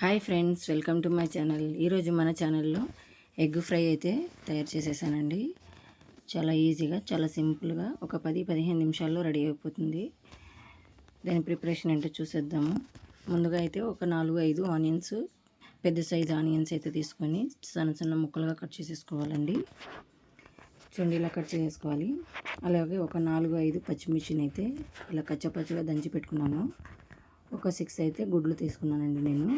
Hi friends welcome to my channel. ఈరోజు మన ఛానల్లో ఎగ్ ఫ్రై అయితే తయారు చేసేసానండి. చాలా ఈజీగా చాలా సింపుల్గా ఒక పది పదిహేను నిమిషాల్లో రెడీ అయిపోతుంది. దాని ప్రిపరేషన్ ఏంటో చూసేద్దాము. ముందుగా అయితే ఒక నాలుగు ఐదు ఆనియన్స్ పెద్ద సైజు ఆనియన్స్ అయితే తీసుకొని సన్న సన్న ముక్కలుగా కట్ చేసేసుకోవాలండి. చూడండి ఇలా కట్ చేసుకోవాలి అలాగే ఒక నాలుగు ఐదు పచ్చిమిర్చిని అయితే ఇలా కచ్చపచ్చగా దంచి పెట్టుకున్నాను. ఒక సిక్స్ అయితే గుడ్లు తీసుకున్నానండి నేను.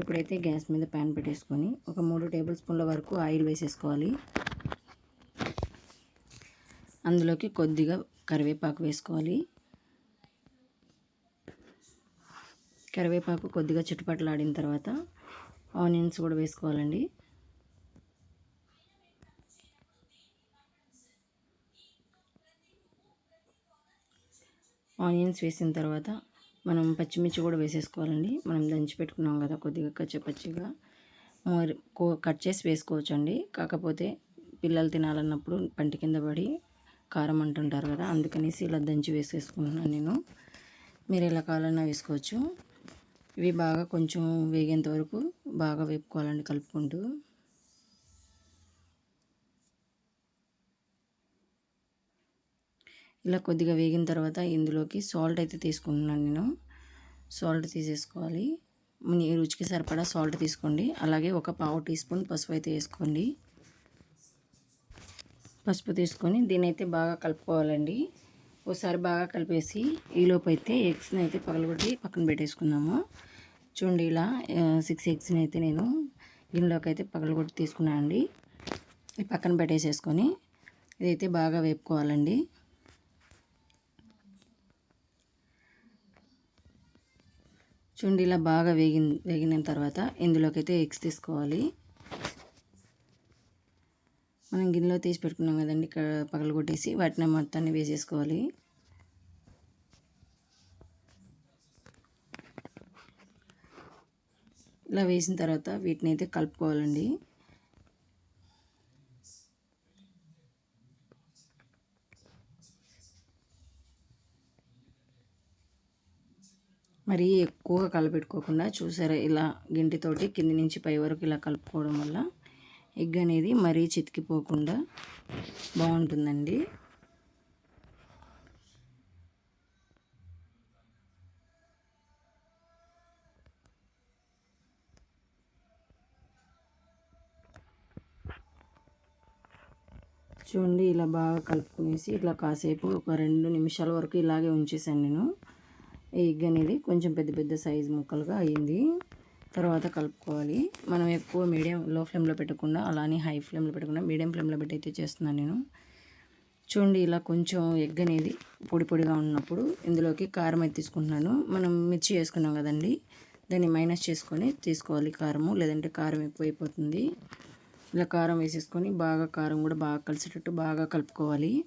ఇప్పుడైతే గ్యాస్ మీద ప్యాన్ పెట్టేసుకొని ఒక మూడు టేబుల్ స్పూన్ల వరకు ఆయిల్ వేసేసుకోవాలి. అందులోకి కొద్దిగా కరివేపాకు వేసుకోవాలి. కరివేపాకు కొద్దిగా చుట్టుపట్లాడిన తర్వాత ఆనియన్స్ కూడా వేసుకోవాలండి. ఆనియన్స్ వేసిన తర్వాత మనం పచ్చిమిర్చి కూడా వేసేసుకోవాలండి. మనం దంచి పెట్టుకున్నాం కదా కొద్దిగా కచ్చపచ్చిగా మరి కట్ చేసి వేసుకోవచ్చండి. కాకపోతే పిల్లలు తినాలన్నప్పుడు పంటి కింద పడి కారం అంటుంటారు కదా అందుకనేసి ఇలా దంచి వేసేసుకుంటున్నాను నేను. మీరు ఎలా కావాలన్నా వేసుకోవచ్చు. ఇవి బాగా కొంచెం వేగేంత వరకు బాగా వేపుకోవాలండి కలుపుకుంటూ. ఇలా కొద్దిగా వేగిన తర్వాత ఇందులోకి సాల్ట్ అయితే తీసుకుంటున్నాను నేను. సాల్ట్ తీసేసుకోవాలి. మీ రుచికి సరిపడా సాల్ట్ తీసుకోండి. అలాగే ఒక పావు టీ స్పూన్ పసుపు అయితే వేసుకోండి. పసుపు తీసుకొని దీని అయితే బాగా కలుపుకోవాలండి. ఒకసారి బాగా కలిపేసి ఈలోపు అయితే ఎగ్స్ని అయితే పగలగొట్టి పక్కన పెట్టేసుకున్నాము చూడండి ఇలా సిక్స్ ఎగ్స్ని అయితే నేను గిన్నెలోకి అయితే పగలగొట్టి తీసుకున్నాను అండి పక్కన పెట్టేసేసుకొని ఇదైతే బాగా వేపుకోవాలండి. చూడండి ఇలా బాగా వేగి వేగిన తర్వాత ఇందులోకైతే ఎగ్స్ తీసుకోవాలి. మనం గిన్నెలో తీసి పెట్టుకున్నాం కదండి ఇక్కడ పగలు కొట్టేసి వాటిని మొత్తాన్ని వేసేసుకోవాలి. ఇలా వేసిన తర్వాత వీటిని అయితే కలుపుకోవాలండి. మరీ ఎక్కువగా కలపెట్టుకోకుండా చూసారా? ఇలా గింటితోటి కింది నుంచి పై వరకు ఇలా కలుపుకోవడం వల్ల ఎగ్ అనేది మరీ చితికిపోకుండా బాగుంటుందండి. చూడండి ఇలా బాగా కలుపుకునేసి ఇట్లా కాసేపు ఒక రెండు నిమిషాల వరకు ఇలాగే ఉంచేసాను నేను. ఎగ్ అనేది కొంచెం పెద్ద పెద్ద సైజు ముక్కలుగా అయింది. తర్వాత కలుపుకోవాలి. మనం ఎక్కువ మీడియం లో ఫ్లేమ్లో పెట్టకుండా అలానే హై ఫ్లేమ్లో పెట్టకుండా మీడియం ఫ్లేమ్లో పెట్టి అయితే చేస్తున్నాను నేను. చూడండి ఇలా కొంచెం ఎగ్ అనేది పొడి పొడిగా ఉన్నప్పుడు ఇందులోకి కారం అయితే తీసుకుంటున్నాను. మనం మిర్చి వేసుకున్నాం కదండి దాన్ని మైనస్ చేసుకొని తీసుకోవాలి కారము. లేదంటే కారం ఎక్కువైపోతుంది. ఇలా కారం వేసేసుకొని బాగా కారం కూడా బాగా కలిసేటట్టు బాగా కలుపుకోవాలి.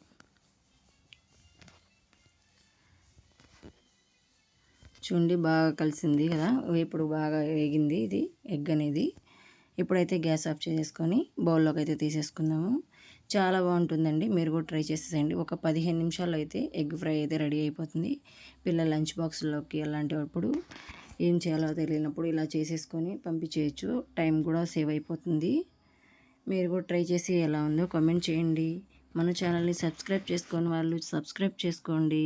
చూడండి బాగా కలిసింది కదా. ఇప్పుడు బాగా వేగింది ఇది ఎగ్ అనేది. ఇప్పుడైతే గ్యాస్ ఆఫ్ చేసేసుకొని బౌల్లోకి అయితే తీసేసుకుందాము. చాలా బాగుంటుందండి. మీరు కూడా ట్రై చేసేసేయండి ఒక పదిహేను నిమిషాల్లో అయితే ఎగ్ ఫ్రై అయితే రెడీ అయిపోతుంది. పిల్లల లంచ్ బాక్స్లోకి అలాంటివప్పుడు ఏం చేయాలో తెలియనప్పుడు ఇలా చేసేసుకొని పంపించేయచ్చు. టైం కూడా సేవ్ అయిపోతుంది. మీరు కూడా ట్రై చేసి ఎలా ఉందో కామెంట్ చేయండి. మన ఛానల్ని సబ్స్క్రైబ్ చేసుకొని వాళ్ళు సబ్స్క్రైబ్ చేసుకోండి.